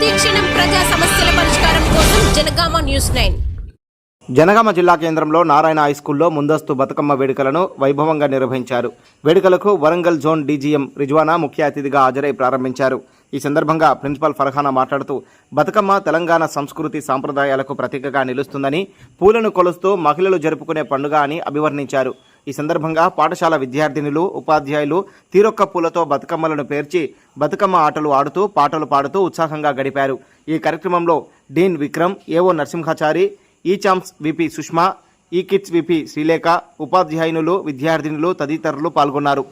ప్రతిక్షణం ప్రజా సమస్యల పరిష్కారం కోసం జనగామ న్యూస్ నైన్. జనగామ జిల్లా కేంద్రంలో నారాయణ హైస్కూల్లో ముందస్తు బతుకమ్మ వేడుకలను వైభవంగా నిర్వహించారు. వేడుకలకు వరంగల్ జోన్ డీజీఎం రిజ్వానా ముఖ్య అతిథిగా హాజరై ప్రారంభించారు. ఈ సందర్భంగా ప్రిన్సిపల్ ఫర్హానా మాట్లాడుతూ బతుకమ్మ తెలంగాణ సంస్కృతి సాంప్రదాయాలకు ప్రతీకగా నిలుస్తుందని పూలను కొలుస్తూ మహిళలు జరుపుకునే పండుగ అని అభివర్ణించారు. ఈ సందర్భంగా పాఠశాల విద్యార్థినులు ఉపాధ్యాయులు తీరొక్క పూలతో బతుకమ్మలను పేర్చి బతుకమ్మ ఆటలు ఆడుతూ పాటలు పాడుతూ ఉత్సాహంగా గడిపారు. ఈ కార్యక్రమంలో డీన్ విక్రమ్ ఏవో నరసింహాచారి ఈ చాంప్స్ విపి సుష్మా ఈ కిడ్స్ విపి శ్రీలేఖ ఉపాధ్యాయునులు విద్యార్థినులు తదితరులు పాల్గొన్నారు.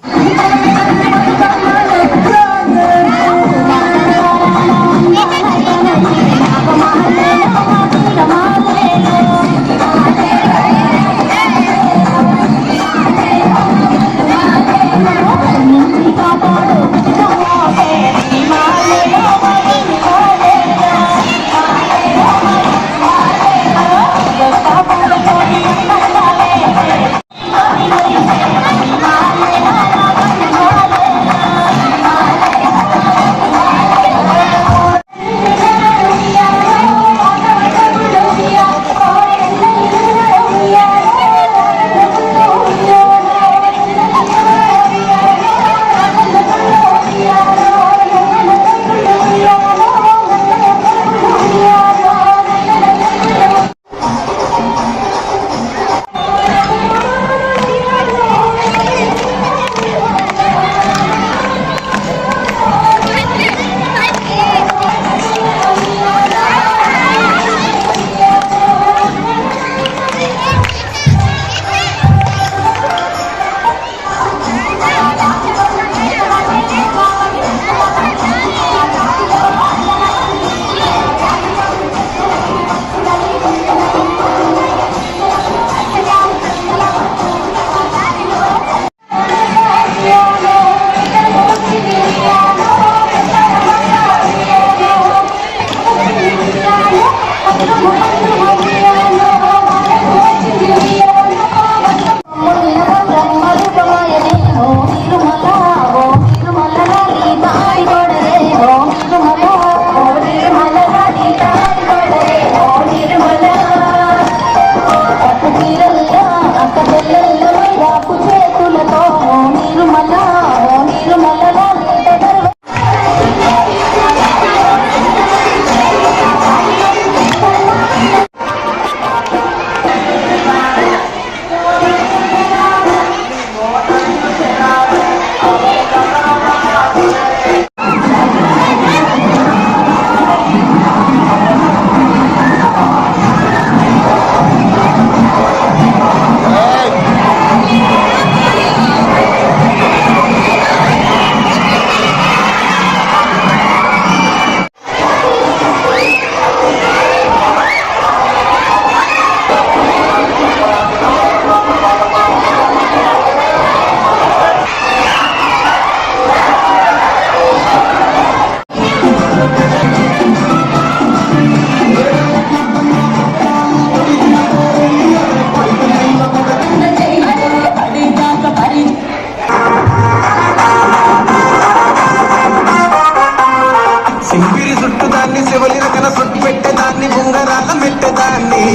శివలి కొట్టు పెట్టేదాన్ని ఉంగరాల మెట్టేదాన్ని.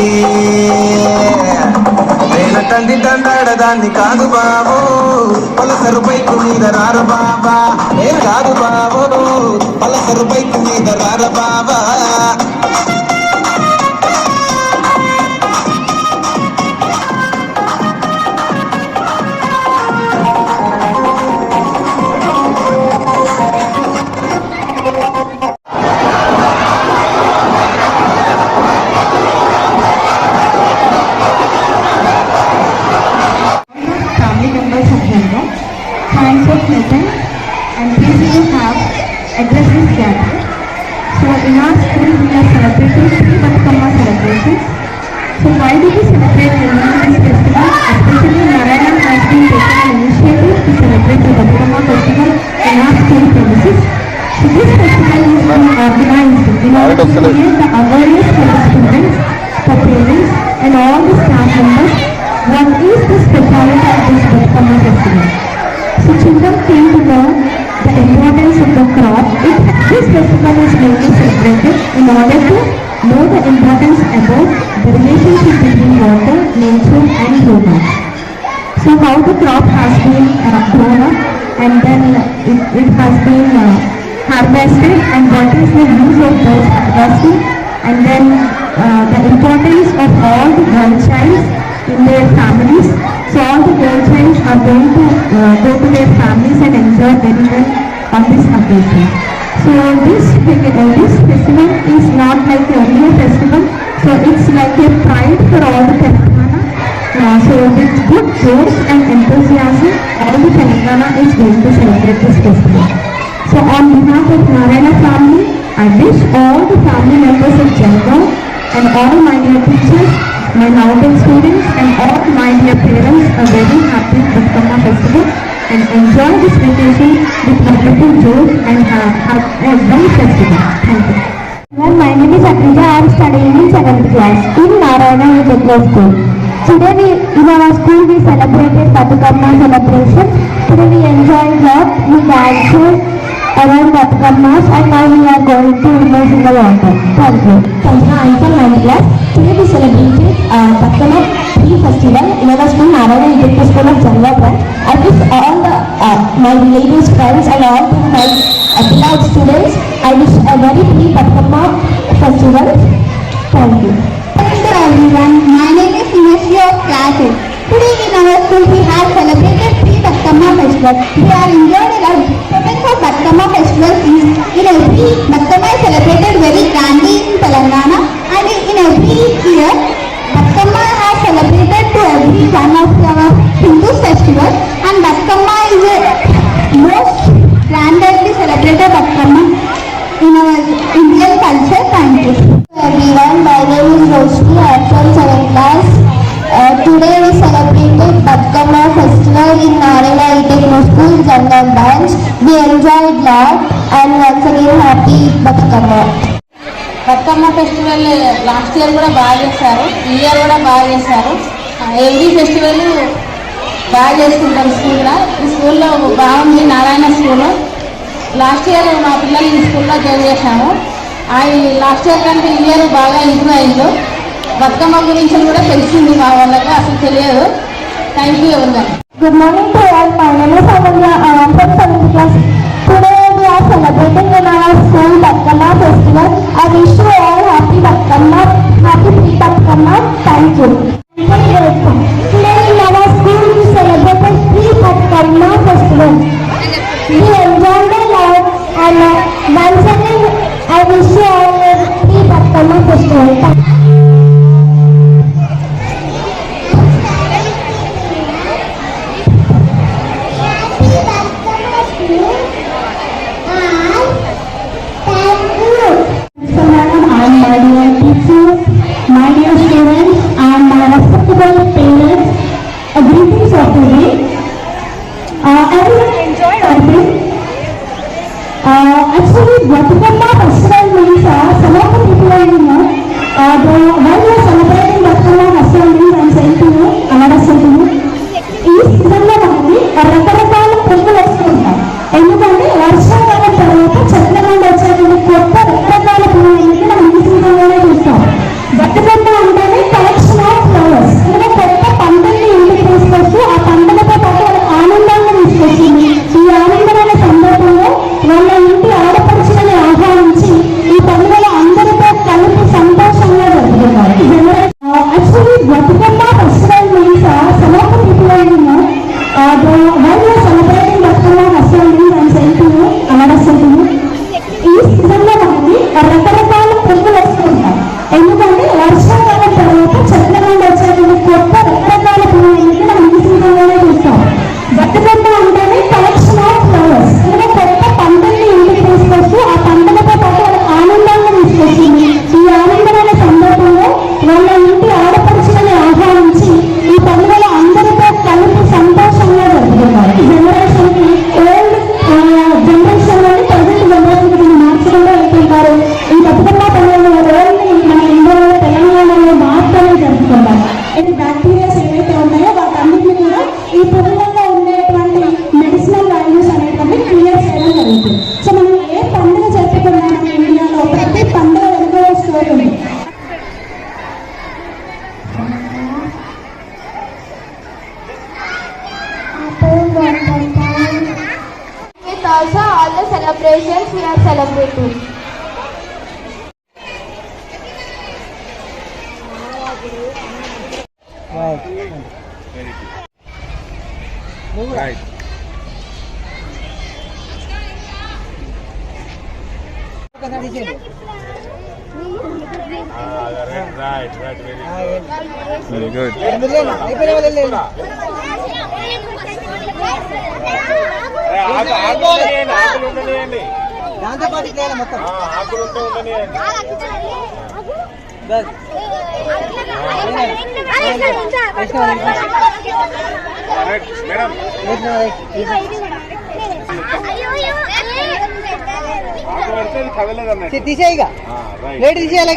నేను తండ్రి దండాడదాన్ని కాదు బాబు. పలసరు బైకు మీద రారు బాబా. నేను కాదు బాబు. పలసరు బైకు మీద రారు బాబా. Addressed this gathering. So in our school we are celebrating three Batkama celebrations. So why do we celebrate this festival? Especially Narayanan has been taken an initiative to celebrate the Batkama festival in our school premises. So this festival is being organized in order to create the awareness for the students, for parents and all the staff members what is the speciality of this Batkama festival. So children came to know crop. It, this festival is mainly celebrated in order to know the importance about the relationship between water, nature and human. So how the crop has been uh, grown up and then it, it has been uh, harvested and what is the use of those harvesting and then uh, the importance of all the girl childs in their families. So all the girl childs are going to uh, go to their families and enjoy very well on this occasion. So this, uh, this festival is not like earlier festival. So it's like a pride for all the Telangana uh, so with good josh and enthusiasm, all the Telangana is going to celebrate this festival. So on behalf of Narayana family, I wish all the family members of Jalgaon and all my dear teachers, my Naudin students and all my dear parents and enjoy this vacation with wonderful joy and have, a very festival. Thank you. Well, my name is Akrija. I am studying in 7th class in Narayana Vijayakula School. Today we, in our school we celebrated Batukamma celebration. Today we enjoyed lot, we danced around Batukammas and now we are going to immerse in the water. Thank you. Thank you. I am from 9th class. We celebrated uh, Tree Festival in our school Narayana Vijayakula School of Jangapuram. I wish all the, uh, my relatives, friends and all my uh, students, I wish a very happy Batukamma festival. Thank you. Hello everyone, my name is Himashi of class 8. Today in our school we have celebrated three Batkama festival. We are enjoyed a lot. Purpose of Batkama festival is in every Batkama is celebrated and Bathukamma is most grandly culture thank you Roshi seven class today we celebrated Bathukamma festival in Narayana iTech school enjoy lot and once again happy Bathukamma Bathukamma festival last year కూడా బాగా చేశారు. ఈ year కూడా బాగా చేశారు. Uh, every festival బాగా చదువుకుంటాం స్కూల్లో ఈ స్కూల్లో బాగుంది నారాయణ స్కూల్. లాస్ట్ ఇయర్ మా పిల్లలు ఈ స్కూల్లో జాయిన్ చేశాము. ఆ లాస్ట్ ఇయర్ కంటే ఇయర్ బాగా ఇంప్రూవ్ అయింది బతుకమ్మ గురించి కూడా తెలిసింది మా వాళ్ళకి అసలు తెలియదు. Thank you good morning to all my name seven class today we are celebrating in school Bathukamma festival I wish happy Bathukamma happy pre thank you y the enjoyment and dancing and we share the performance festival. With also all the celebrations we are celebrating. Wow. Very good. Right. Let's go, India. Right right very good దాంతో పాటు ఇట్లా మొత్తం ఆకులు ఉంటే ఉండని తీసేయిగా late easy ಅಲ್ಲ